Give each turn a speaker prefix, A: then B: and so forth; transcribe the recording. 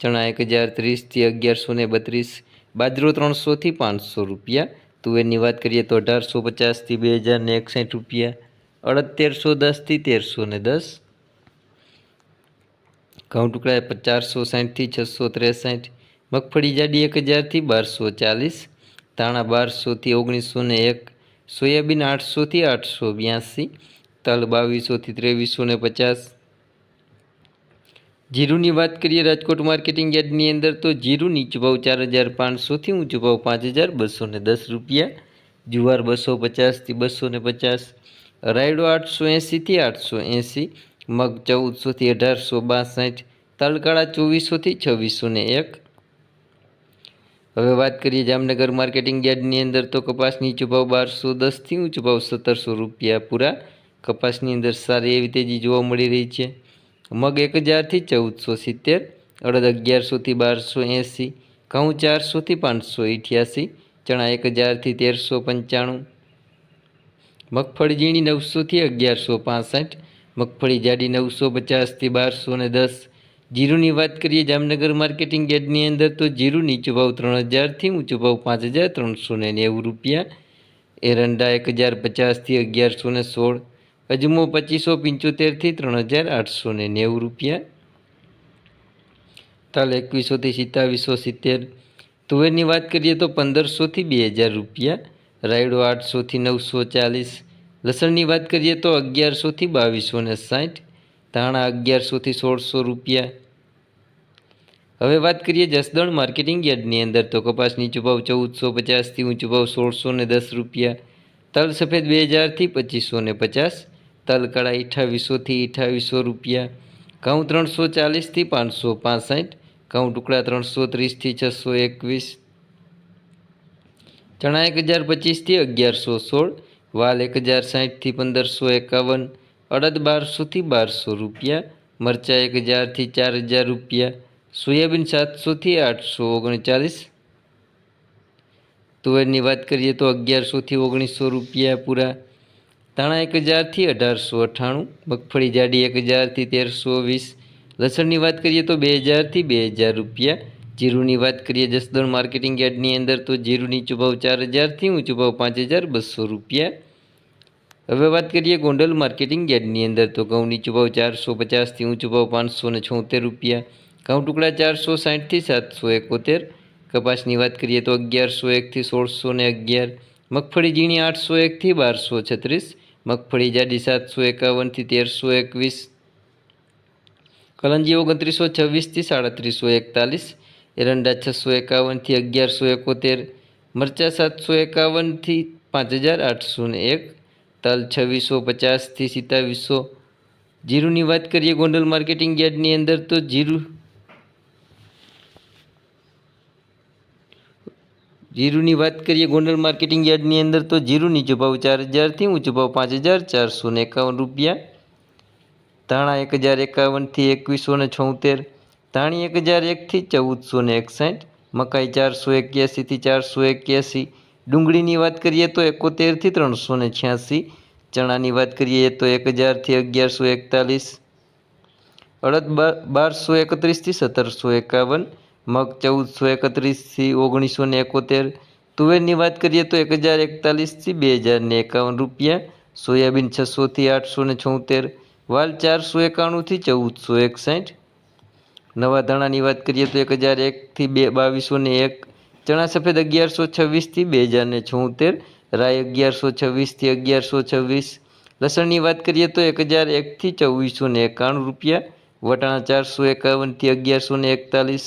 A: ચણા એક હજાર ત્રીસથી અગિયારસો ને બત્રીસ બાજરો ત્રણસોથી પાંચસો રૂપિયા તુવેરની વાત કરીએ તો અઢારસો પચાસથી બે હજાર ને એકસાઠ રૂપિયા અડતેરસો દસથી તેરસો ને દસ, ઘઉં ટુકડા ચારસો સાઠથી છસો ત્રેસાઠ, મગફળી જાડી એક હજારથી બારસો ચાલીસ, ધાણા બારસોથી ઓગણીસો ને એક, સોયાબીન આઠસોથી આઠસો બ્યાસી, તલ બાવીસોથી ત્રેવીસો ને પચાસ જીરુની વાત કરીએ રાજકોટ માર્કેટિંગ યાર્ડની અંદર, તો જીરું નીચો ભાવ ચાર હજાર પાંચસોથી ઊંચો ભાવ પાંચ હજાર બસો ને દસ રૂપિયા, જુવાર બસો પચાસથી બસો ને પચાસ, રાયડો આઠસો એંસીથી આઠસો એંસી મગ ચૌદસોથી અઢારસો બાસઠ, તલકાળા ચોવીસોથી છવ્વીસો ને એક. હવે વાત કરીએ જામનગર માર્કેટિંગ યાર્ડની અંદર, તો કપાસની નીચો બારસો દસથી ઊંચો ભાવ સત્તરસો રૂપિયા પૂરા. કપાસની અંદર સારી એવી તેજી જોવા મળી રહી છે. મગ એક હજારથી ચૌદસો સિત્તેર, અડદ અગિયારસોથી બારસો એંસી, ઘઉં ચારસોથી પાંચસો અઠ્યાસી ચણા એક હજારથી તેરસો પંચાણું, મગફળી ઝીણી નવસોથી અગિયારસો પાસઠ, મગફળી જાડી નવસો પચાસથી બારસો ને દસ. જીરુની વાત કરીએ જામનગર માર્કેટિંગ યાર્ડની અંદર તો જીરું નીચો ભાવ ત્રણ હજારથી ઊંચો ભાવ પાંચ હજાર ત્રણસો ને નેવું રૂપિયા. એરંડા એક હજાર પચાસથી અગિયારસો ને સોળ. અજમો પચીસો પંચોતેરથી ત્રણ હજાર આઠસો ને નેવું રૂપિયા. તલ એકવીસોથી સિત્તાવીસો સિત્તેર. તુવેરની વાત કરીએ તો પંદરસોથી બે હજાર રૂપિયા. રાયડો આઠસોથી નવસો ચાલીસ. લસણની વાત કરીએ તો અગિયારસોથી બાવીસો ને સાઠ. ધાણા અગિયારસોથી સોળસો રૂપિયા. હવે વાત કરીએ જસદણ માર્કેટિંગ યાર્ડની અંદર તો કપાસની ચુભાવ ચૌદસો પચાસથી ઊંચો ભાવ સોળસો ને દસ રૂપિયા. તલ સફેદ બે હજારથી પચીસો ને પચાસ. તલ કળા અઠાવીસોથી અઠાવીસો રૂપિયા. ઘઉં ત્રણસો ચાલીસથી પાંચસો પાસઠ. ઘઉં ટુકડા ત્રણસો ત્રીસથી છસો એકવીસ. ચણા એક હજાર પચીસથી અગિયારસો સોળ. વાલ એક હજાર સાઠથી પંદરસો એકાવન. અડદ બારસોથી બારસો રૂપિયા. મરચાં એક હજારથી ચાર હજાર રૂપિયા. સોયાબીન સાતસોથી આઠસો ઓગણચાલીસ. તુવેરની વાત કરીએ તો અગિયારસોથી ઓગણીસો રૂપિયા પૂરા. ધાણા એક હજારથી અઢારસો અઠ્ઠાણું મગફળી જાડી એક હજારથી તેરસો વીસ, લસણની વાત કરીએ તો બે હજારથી બે હજાર રૂપિયા. જીરુની વાત કરીએ જસદણ માર્કેટિંગ યાર્ડની અંદર તો જીરું નીચો ચાર હજારથી ઊંચો ભાવ પાંચ હજાર બસો રૂપિયા. હવે વાત કરીએ ગોંડલ માર્કેટિંગ યાર્ડની અંદર તો ઘઉં નીચો ભાવ ચારસો પચાસથી ઊંચો ભાવ પાંચસો ને છોતેર રૂપિયા. ઘઉં ટુકડા ચારસો સાઠથી સાતસો એકોતેર. કપાસની વાત કરીએ તો અગિયારસો એકથી સોળસો ને અગિયાર. મગફળી ઝીણી આઠસો એકથી બારસો છત્રીસ. મગફળી, જાડી સાતસો એકાવનથી તેરસો એકવીસ, કલંજી ઓગણત્રીસો છવ્વીસથી સાડત્રીસો એકતાલીસ, એરંડા છસો એકાવનથી અગિયારસો એકોતેર, મરચાં સાતસો એકાવનથી પાંચ હજાર આઠસો ને એક, તલ છવ્વીસો પચાસથી સિત્તાવીસો. જીરુની વાત કરીએ ગોંડલ માર્કેટિંગ યાર્ડની અંદર તો જીરું જીરુની વાત કરીએ ગોંડલ માર્કેટિંગ યાર્ડની અંદર, તો જીરું નીચો ભાવ ચાર હજારથી ઊંચો ભાવ પાંચ હજાર ચારસો ને એકાવન રૂપિયા. ધાણા એક હજાર એકાવનથી એકવીસો ને છોતેર, ધાણી એક હજાર એકથી ચૌદસો ને એકસાઠ, મકાઈ ચારસો એક્યાસીથી ચારસો એક્યાસી, ડુંગળીની વાત કરીએ તો એકોતેરથી ત્રણસો ને છ્યાસી, ચણાની વાત કરીએ તો એક હજારથી અગિયારસો એકતાલીસ, અડદ બારસો એકત્રીસથી સત્તરસો એકાવન મગ ચૌદસો એકત્રીસથી ઓગણીસો ને એકોતેર. તુવેરની વાત કરીએ તો એક હજાર એકતાલીસથી બે હજાર ને એકાવન રૂપિયા. સોયાબીન છસોથી આઠસો ને છોતેર. વાલ ચારસો એકાણુંથી ચૌદસો એકસાઠ. નવા ધાણાની વાત કરીએ તો એક હજાર એકથી બે બાવીસો ને એક. ચણા સફેદ અગિયારસો છવ્વીસથી બે હજાર ને છોતેર. રાય અગિયારસો છવ્વીસથી અગિયારસો છવ્વીસ. લસણની વાત કરીએ તો એક હજાર એકથી ચોવીસો ને એકાણું રૂપિયા. વટાણા ચારસો એકાવનથી અગિયારસો ને એકતાલીસ.